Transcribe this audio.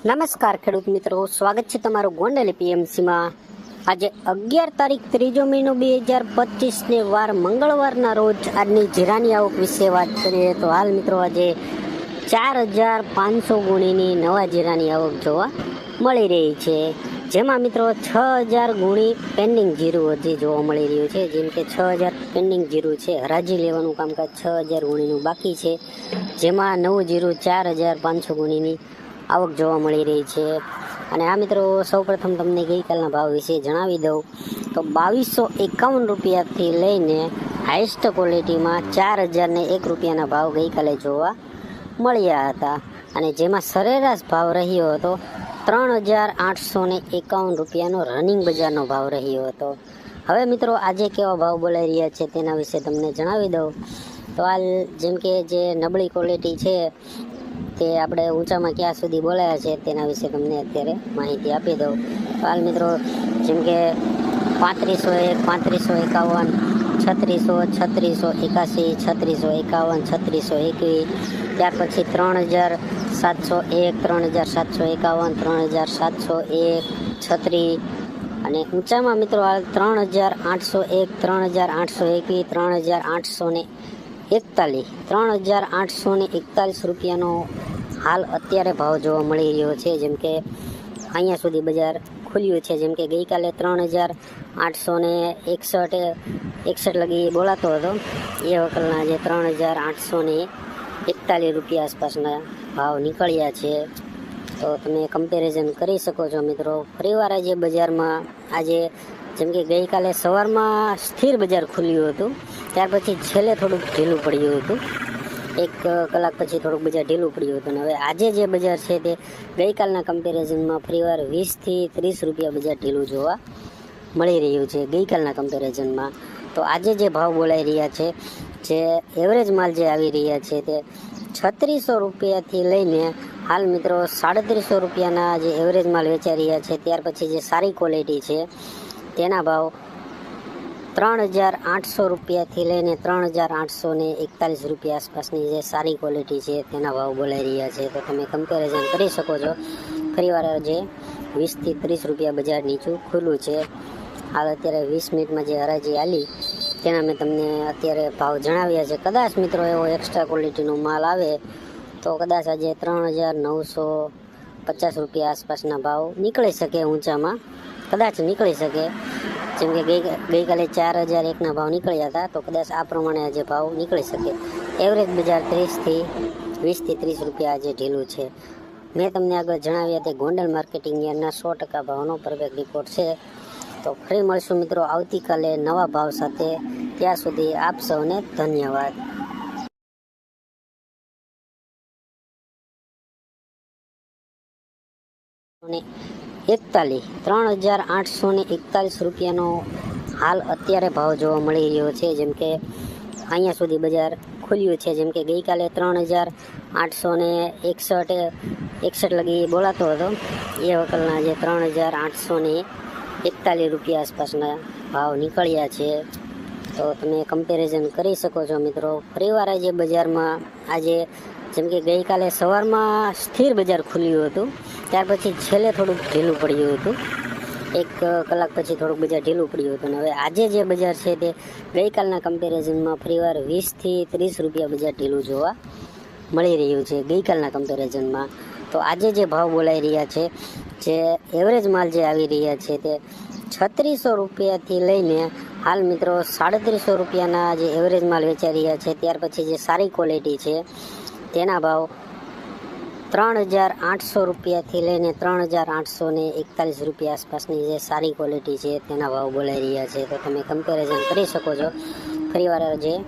નમસ્કાર ખેડૂત મિત્રો, સ્વાગત છે તમારું ગોંડલ પીએમસીમાં. આજે અગિયાર તારીખ ત્રીજો મહિનો બે હજાર પચીસને વાર મંગળવારના રોજ આજની જીરાની આવક વિશે વાત કરીએ તો હાલ મિત્રો આજે ચાર હજાર પાંચસો ગુણીની નવા જીરાની આવક જોવા મળી રહી છે. જેમાં મિત્રો છ હજાર ગુણી પેન્ડિંગ જીરું હજી જોવા મળી રહ્યું છે. જેમ કે છ હજાર પેન્ડિંગ જીરું છે, હરાજી લેવાનું કામકાજ છ હજાર ગુણીનું બાકી છે. જેમાં નવું જીરું ચાર હજાર પાંચસો ગુણીની આવક જોવા મળી રહી છે. અને આ મિત્રો, સૌપ્રથમ તમને ગઈકાલના ભાવ વિશે જણાવી દઉં. તો બાવીસો એકાવન રૂપિયાથી લઈને હાઈસ્ટ ક્વોલિટીમાં ચાર હજારને એક રૂપિયાના ભાવ ગઈકાલે જોવા મળ્યા હતા. અને જેમાં સરેરાશ ભાવ રહ્યો હતો ત્રણ હજાર આઠસો ને એકાવન રૂપિયાનો રનિંગ બજારનો ભાવ રહ્યો હતો. હવે મિત્રો, આજે કેવા ભાવ બોલાઈ રહ્યા છે તેના વિશે તમને જણાવી દઉં. તો હાલ જેમ કે જે નબળી ક્વોલિટી છે તે આપણે ઊંચામાં ક્યાં સુધી બોલાયા છે તેના વિશે તમને અત્યારે માહિતી આપી દઉં. હાલ મિત્રો, જેમ કે પાંત્રીસો એક, પાંત્રીસો એકાવન, છત્રીસો છત્રીસો એકાસી છત્રીસો એકાવન, છત્રીસો એકવીસ, ત્યાર પછી ત્રણ હજાર સાતસો એક, ત્રણ હજાર સાતસો એકાવન, ત્રણ હજાર સાતસો એક છત્રીસ અને ઊંચામાં મિત્રો હાલ ત્રણ હજાર આઠસો એક, ત્રણ હજાર આઠસો એકવીસ, ત્રણ હજાર આઠસો ને એકતાલીસ ત્રણ હજાર આઠસો ને એકતાલીસ રૂપિયાનો હાલ અત્યારે ભાવ જોવા મળી રહ્યો છે. જેમ કે અહીંયા સુધી બજાર ખુલ્યું છે. જેમ કે ગઈકાલે ત્રણ હજાર આઠસો ને એકસઠ એકસઠ લગી બોલાતો હતો. એ વકલના જે ત્રણ હજાર આઠસો ને એકતાલીસ રૂપિયા આસપાસના ભાવ નીકળ્યા છે. તો તમે કમ્પેરિઝન કરી શકો છો મિત્રો. ફરીવાર આજે બજારમાં આજે જેમ કે ગઈકાલે સવારમાં સ્થિર બજાર ખુલ્યું હતું. ત્યાર પછી છેલ્લે થોડુંક ઢીલું પડ્યું હતું. એક કલાક પછી થોડુંક બજાર ઢીલું પડ્યું હતું. હવે આજે જે બજાર છે તે ગઈકાલના કમ્પેરિઝનમાં ફરીવાર વીસથી ત્રીસ રૂપિયા બજાર ઢીલું જોવા મળી રહ્યું છે ગઈકાલના કમ્પેરિઝનમાં તો આજે જે ભાવ બોલાઈ રહ્યા છે, જે એવરેજ માલ જે આવી રહ્યા છે તે છત્રીસો રૂપિયાથી લઈને હાલ મિત્રો સાડત્રીસો રૂપિયાના જે એવરેજ માલ વેચાઈ રહ્યા છે, ત્યાર પછી જે સારી ક્વોલિટી છે, તેના ભાવ ત્રણ હજાર આઠસો રૂપિયાથી લઈને ત્રણ હજાર આઠસો ને એકતાલીસ રૂપિયા આસપાસની જે સારી ક્વોલિટી છે, તેના ભાવ બોલાઈ રહ્યા છે. તો તમે કમ્પેરિઝન કરી શકો છો. ફરીવાર જે વીસથી ત્રીસ રૂપિયા બજાર નીચું ખુલ્લું છે. હાલ અત્યારે વીસ મિનિટમાં જે હરાજી આલી, તેના મેં તમને અત્યારે ભાવ જણાવ્યા છે. કદાચ મિત્રો એવો એક્સ્ટ્રા ક્વોલિટીનો માલ આવે, તો કદાચ આજે ત્રણ હજાર નવસો પચાસ રૂપિયા આસપાસના ભાવ નીકળી શકે ઊંચામાં. કદાચ નીકળી શકે. જેમ કે ગઈ ગઈકાલે ચાર હજાર એકના ભાવ નીકળ્યા હતા, તો કદાચ આ પ્રમાણે આજે ભાવ નીકળી શકે. એવરેજ બજાર ત્રીસથી વીસથી ત્રીસ રૂપિયા આજે ઢીલું છે. મેં તમને આગળ જણાવ્યા તે ગોંડલ માર્કેટિંગ યાર્ડના સો ટકા ભાવનો પરફેક્ટ રિપોર્ટ છે. તો ફરી મળશું મિત્રો આવતીકાલે નવા ભાવ સાથે. ત્યાં સુધી આપ સૌને ધન્યવાદ. અને એકતાલીસ ત્રણ હજાર આઠસો ને એકતાલીસ રૂપિયાનો હાલ અત્યારે ભાવ જોવા મળી રહ્યો છે. જેમ કે અહીંયા સુધી બજાર ખુલ્યું છે. જેમ કે ગઈકાલે ત્રણ હજાર આઠસો ને એકસઠ એકસઠ લગી બોલાતો હતો. એ વકલના જે ત્રણ હજાર આઠસો ને એકતાલીસ રૂપિયા આસપાસના ભાવ નીકળ્યા છે. તો તમે કમ્પેરિઝન કરી શકો છો મિત્રો. ફરીવાર આજે બજારમાં આજે જેમ કે ગઈકાલે સવારમાં સ્થિર બજાર ખુલ્યું હતું. ત્યાર પછી છેલ્લે થોડુંક ઢીલું પડ્યું હતું. એક કલાક પછી થોડુંક બજાર ઢીલું પડ્યું હતું. અને હવે આજે જે બજાર છે તે ગઈકાલના કમ્પેરિઝનમાં ફરીવાર વીસથી ત્રીસ રૂપિયા બજાર ઢીલું જોવા મળી રહ્યું છે ગઈકાલના કમ્પેરિઝનમાં તો આજે જે ભાવ બોલાઈ રહ્યા છે, જે એવરેજ માલ જે આવી રહ્યા છે તે છત્રીસો રૂપિયાથી લઈને હાલ મિત્રો સાડત્રીસો રૂપિયાના જે એવરેજ માલ વેચાઈ રહ્યા છે, ત્યાર પછી જે સારી ક્વોલિટી છે, તેના ભાવ ત્રણ હજાર આઠસો રૂપિયાથી લઈને ત્રણ હજાર આઠસો ને એકતાલીસ રૂપિયા આસપાસની જે સારી ક્વોલિટી છે તેના ભાવ બોલાઈ રહ્યા છે. તો તમે કમ્પેરિઝન કરી શકો છો. ફરીવાર જે